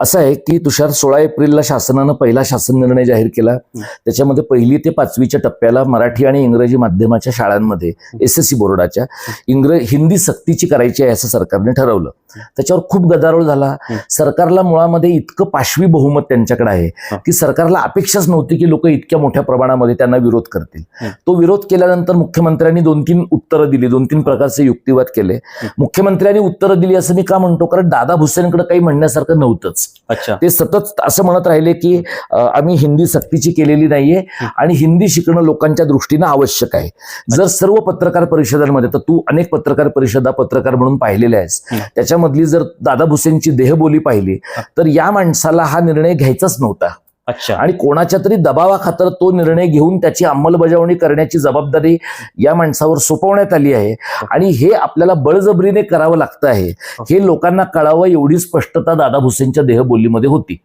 असं आहे की तुषार सोळा एप्रिलला शासनानं पहिला शासन निर्णय जाहीर केला. त्याच्यामध्ये पहिली ते पाचवीच्या टप्प्याला मराठी आणि इंग्रजी माध्यमाच्या शाळांमध्ये एस एस सी बोर्डाच्या इंग्रज हिंदी सक्तीची करायची आहे असं सरकारने ठरवलं. त्याच्यावर खूप गदारोळ झाला. सरकारला मुळामध्ये इतकं पाशवी बहुमत त्यांच्याकडे आहे की सरकारला अपेक्षाच नव्हती की लोक इतक्या मोठ्या प्रमाणामध्ये त्यांना विरोध करतील. तो विरोध केल्यानंतर मुख्यमंत्र्यांनी दोन तीन उत्तरं दिली दोन तीन प्रकारचे युक्तिवाद केले. मुख्यमंत्र्यांनी उत्तरं दिली असं मी का म्हणतो? कारण दादा भुसेनकडे काही म्हणण्यासारखं नव्हतंच. अच्छा. ते सतत असं म्हणत राहिले की आम्ही हिंदी सक्तीची केलेली नाहीये आणि हिंदी शिकणं लोकांच्या दृष्टीनं आवश्यक आहे. जर सर्व पत्रकार परिषदांमध्ये तर तू अनेक पत्रकार परिषदा पत्रकार म्हणून पाहिलेल्या आहेस. त्याच्यामधली जर दादा भुसेनची देहबोली पाहिली तर या माणसाला हा निर्णय घ्यायचाच नव्हता. अच्छा. आणि कोणाच्या तरी दबावाखातर तो निर्णय घेऊन त्याची अंमलबजावणी करण्याची जबाबदारी या माणसावर सोपवण्यात आली आहे. आणि हे आपल्याला बळजबरीने करावं लागतं आहे. हे लोकांना कळावं एवढी स्पष्टता दादा भुसेनच्या देहबोलीमध्ये होती.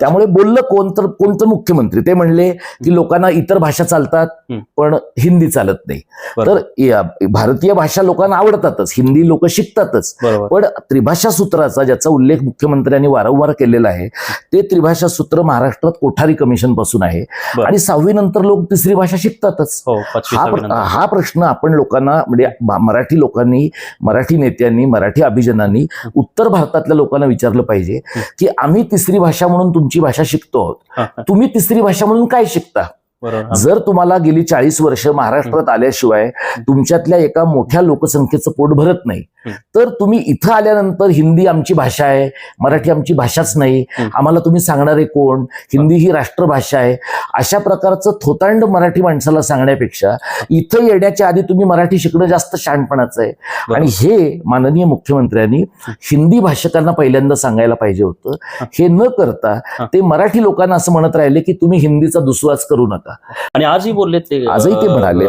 त्यामुळे बोललं कोण तर कोणतं मुख्यमंत्री? ते म्हणले की लोकांना इतर भाषा चालतात. पण हिंदी चालत नाही. तर भारतीय भाषा लोकांना आवडतातच हिंदी लोक शिकतातच. पण त्रिभाषा सूत्राचा ज्याचा उल्लेख मुख्यमंत्र्यांनी वारंवार केलेला आहे ते त्रिभाषा सूत्र महाराष्ट्रात कोठारी कमिशनपासून आहे. आणि सहावी नंतर लोक तिसरी भाषा शिकतातच हो हा प्रश्न आपण लोकांना म्हणजे मराठी लोकांनी मराठी नेत्यांनी मराठी अभिजनांनी उत्तर भारतातल्या लोकांना विचारलं पाहिजे की आम्ही तिसरी भाषा म्हणून तुमची भाषा शिकतो आहोत. तुम्ही तिसरी भाषा म्हणून काय शिकता. जर तुम्हाला गेली चाळीस वर्ष महाराष्ट्रात आल्याशिवाय तुमच्यातल्या एका मोठ्या लोकसंख्येचं पोट भरत नाही. तर तुम्ही इथं आल्यानंतर हिंदी आमची भाषा आहे मराठी आमची भाषाच नाही. आम्हाला तुम्ही सांगणारे कोण हिंदी ही राष्ट्रभाषा आहे. अशा प्रकारचं थोतांड मराठी माणसाला सांगण्यापेक्षा इथं येण्याच्या आधी तुम्ही मराठी शिकणं जास्त शहाणपणाचं आहे. आणि हे माननीय मुख्यमंत्र्यांनी हिंदी भाषकांना पहिल्यांदा सांगायला पाहिजे होतं. हे. न करता ते मराठी लोकांना असं म्हणत राहिले की तुम्ही हिंदीचा दुस्वास करू नका. आणि आजही बोलले ते आजही ते म्हणाले.